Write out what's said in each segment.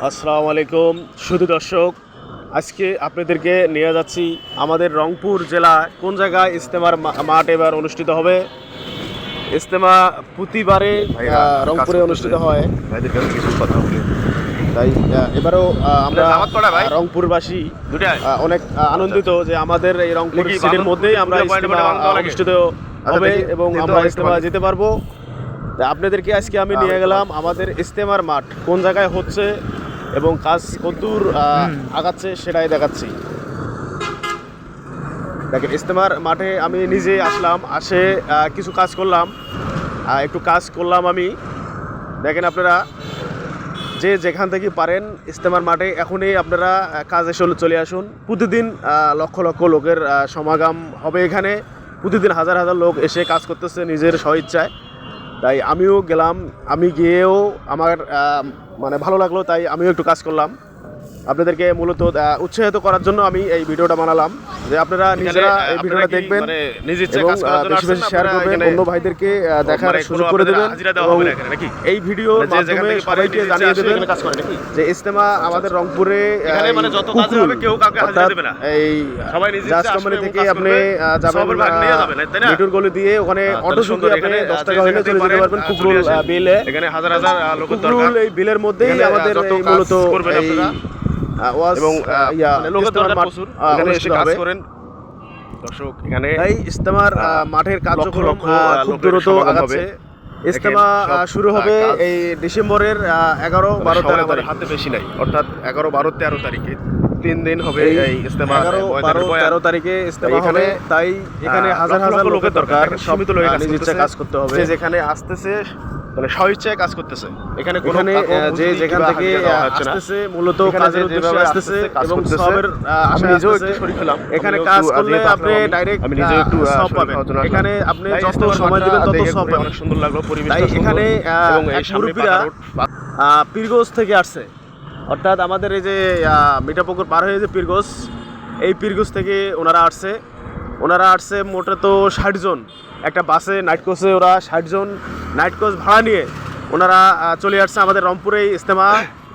আসসালামু আলাইকুম। শুধু দর্শক আজকে আপনাদেরকে নিয়ে যাচ্ছি আমাদের রংপুর জেলা কোন জায়গায় ইস্তেমার মা- মাঠ এবার অনুষ্ঠিত হবে? ইস্তেমা প্রতিবারে রংপুরে অনুষ্ঠিত হয়। তাই এবারও আমরা রংপুরবাসী অনেক আনন্দিত যে আমাদের এই রংপুর সিটির মধ্যেই আমরা লাগে। অনুষ্ঠিত আচ্ছা, হবে এবং আমরা ইস্তেমা যেতে পারব। আপনাদেরকে আজকে আমি নিয়ে আচ্ছা। গেলাম আমাদের ইস্তেমার মাঠ। কোন জায়গায় হচ্ছে? এবং কাজ কতদূর আগাচ্ছে সেটাই দেখাচ্ছি। দেখেন ইস্তেমার মাঠে আমি নিজে আসলাম আসে কিছু কাজ করলাম। একটু কাজ করলাম আমি। দেখেন আপনারা যে যেখান থেকে পারেন ইস্তেমার মাঠে এখনই আপনারা কাজে চলে চলে আসুন। প্রতিদিন লক্ষ লক্ষ লোকের সমাগম হবে এখানে। প্রতিদিন হাজার হাজার লোক এসে কাজ করতেছে নিজের স্বইচ্ছায় তাই আমিও গেলাম আমি গিয়েও আমার মানে ভালো লাগল তাই আমিও একটু কাজ করলাম। আপনাদেরকে মূলত উৎসাহিত করার জন্য আমি এই ভিডিওটা বানালাম যে আপনারা নিজেরা এই ভিডিওটা দেখবেন মানে এবং বেশি বেশি শেয়ার করবেন অন্য ভাইদেরকে দেখার মানে সুযোগ করে দেবেন? এই ভিডিওর মানে মাধ্যমে সবাইকে জানিয়ে দেবেন? যে ইস্তেমা আমাদের রংপুরে এই ইচ্ছায় কোম্পানি থেকে আপনি যাবেন? মিটুর গলি দিয়ে ওখানে অটো সুন্দর আপনি এখানে, দশ টাকা হলে চলে যেতে পারবেন কুকরুল বিলে এখানে হাজার হাজার দরকার এই বিলের মধ্যেই আমাদের মূলত এবং ইয়া, মানে লোকের দরকার প্রচুর। এখানে এসে কাজ করেন। দর্শক এখানে তাই ইস্তেমার মাঠের কার্যক্রম খুব দ্রুত আগাচ্ছে। ইস্তেমা শুরু হবে এই ডিসেম্বরের এগারো বারো তেরো তারিখ। হাতে বেশি নাই অর্থাৎ এগারো বারো তেরো তারিখে তিন দিন হবে এই ইস্তেমা এগারো বারো তেরো তারিখে ইস্তেমা এখানে, হবে তাই এখানে হাজার হাজার লোকের দরকার এখানে সীমিত লোকে আহ, কাজ নিজ ইচ্ছায় করতেছে। কাজ করতে হবে। যেখানে আসতেছে মানে স্বইচ্ছায় কাজ করতেছে। এখানে কোনো যে যেখান থেকে। আসতেছে মূলত কাজের উদ্দেশ্যে আসতেছে এবং সবের আমি নিজেও একটু শরীক হলাম। এখানে কাজ করলে আপনি ডাইরেক্ট আমি নিজেও একটু, সব পাবেন। এখানে আপনি যত সময় দিবেন তত সব পাবেন। অনেক সুন্দর লাগল পরিবেশটা তাই এখানে এবং এই সামনে মুরব্বীরা পাকা রোড, পা- আহ, পীরগঞ্জ থেকে আসছে। অর্থাৎ আমাদের এই যে মিঠাপুকুর পার হয়ে যে পীরগঞ্জ এই পীরগঞ্জ থেকে ওনারা আসছে। ওনারা আসছে মোটে তো ষাট জন। একটা বাসে নাইট কোচে ওরা ষাট জন। নাইট কোচ ভাড়া নিয়ে ওনারা চলে আসছে আমাদের রংপুরে ইস্তেমা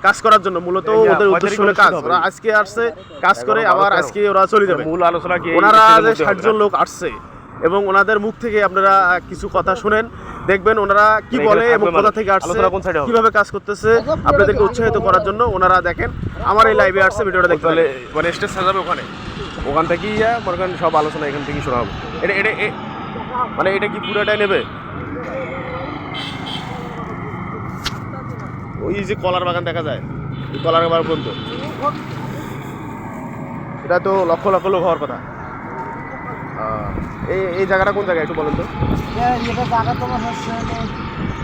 কাজ করার জন্য। মূলত ওদের উদ্দেশ্য হলো কাজ? ওরা আজকে আসছে কাজ করে আবার আজকে ওরা চলে যাবে। মূল আলোচনা কি? ওনারা যে মধ্যে ষাট জন লোক আসছে এবং ওনাদের মুখ থেকে আপনারা কিছু কথা শুনেন। দেখবেন ওনারা কি বলে এবং মানে। কোথা থেকে আসছে? কীভাবে কাজ করতেছে আপনাদেরকে উৎসাহিত করার জন্য ওনারা দেখেন। আমার এই লাইভে আসছে ভিডিওটা দেখতে মানে স্টেজ সাজাবে ওখানে? ওখান থেকেই মনে করেন সব আলোচনা এখান থেকেই শোনা হবে। এটা এটা মানে এটা কি পুরোটাই নেবে? ওই যে কলার বাগান দেখা যায় কলার বাগান পর্যন্ত। এটা তো লক্ষ লক্ষ লোক হওয়ার কথা। এই এই জায়গাটা কোন জায়গায় একটু বলেন তো? জায়গা তোমার হচ্ছে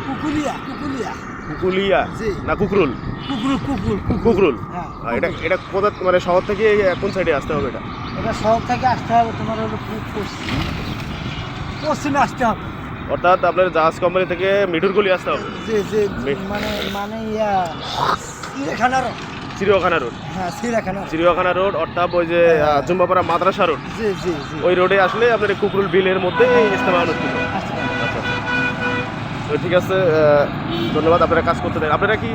কুকুলিয়া। কুকুলিয়া কুকুলিয়া। না কুকরুল? কুকুর কুকুর কুকরুল। হ্যাঁ আহ, এটা এটা কোথা মানে শহর থেকে কোন সাইডে আসতে হবে এটা? এটা শহর থেকে আসতে হবে তোমার হলো পশ্চিম। পশ্চিমে আসতে হবে। অর্থাৎ আপনার জাহাজ কোম্পানি থেকে মিঠুরগুলি আসতে হবে। যে মানে মানে ইয়া চিড়িয়াখানা রোড চিড়িয়াখানা রোড হ্যাঁ চিড়িয়াখানা চিড়িয়াখানা রোড অর্থাৎ ওই যে জুম্বাপাড়া মাদ্রাসা রোড জি জি জি। ওই রোডে আসলে আপনার কুকুরুল বিলের মধ্যে এই ইস্তেমা অনুষ্ঠিত হয়। আচ্ছা আচ্ছা। তো ঠিক আছে ধন্যবাদ আপনারা কাজ করতে দেন। আপনারা কি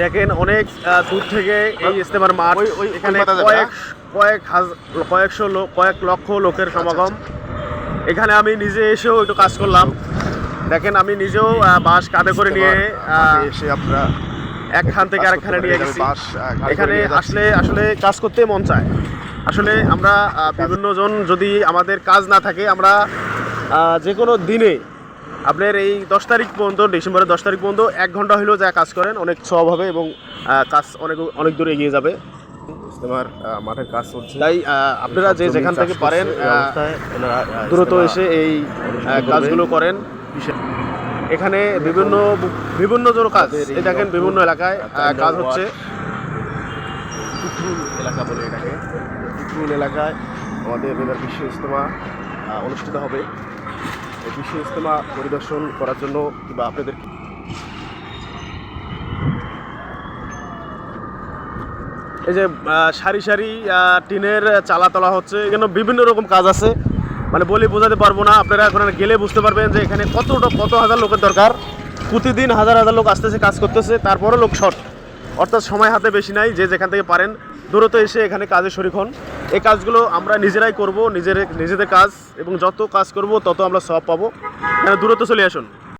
দেখেন অনেক দূর থেকে এই ইস্তেমার মাঠ। এখানে কয়েক? কয়েক হাজার কয়েকশো লোক কয়েক লক্ষ লোকের সমাগম। এখানে আমি নিজে এসেও একটু কাজ করলাম। দেখেন আমি নিজেও বাঁশ কাঁধে করে নিয়ে এসে আপনারা একখান থেকে আরেকখানে নিয়ে। গেছি। এখানে আসলে আসলে কাজ করতে মন চায়। আসলে আমরা বিভিন্ন জন যদি আমাদের কাজ না থাকে আমরা যে কোনো দিনে আপনার এই দশ তারিখ পর্যন্ত ডিসেম্বরের দশ তারিখ পর্যন্ত এক ঘণ্টা হলেও যা কাজ করেন অনেক সব হবে এবং কাজ অনেক অনেক দূর এগিয়ে যাবে। আহ, মাঠের কাজ চলছে। তাই আপনারা যে যেখান থেকে পারেন দ্রুত এসে এই। কাজগুলো করেন। এখানে বিভিন্ন বিভিন্ন জন কাজ এই এই দেখেন বিভিন্ন এলাকায় কাজ হচ্ছে। এলাকা বলে এটাকে। এলাকায় আমাদের এবার বিশ্ব ইজতেমা অনুষ্ঠিত হবে। এই বিশ্ব ইজতেমা পরিদর্শন করার জন্য কিংবা আপনাদের এই যে সারি সারি টিনের চালা তোলা হচ্ছে। এখানে বিভিন্ন রকম কাজ আছে। মানে বলে বোঝাতে পারব না। আপনারা এখন গেলে বুঝতে পারবেন যে এখানে কতটা কত হাজার লোকের দরকার। প্রতিদিন হাজার হাজার লোক আসতেছে, কাজ করতেছে। তারপরও লোক শর্ট অর্থাৎ সময় হাতে বেশি নাই, যে যেখান থেকে পারেন, দূরত এসে এখানে কাজে শরিক হন। এই কাজগুলো আমরা নিজেরাই করব, নিজের, নিজেদের কাজ এবং যত কাজ করব, তত আমরা সব পাবো। এখানে দূরত্ব চলে আসুন।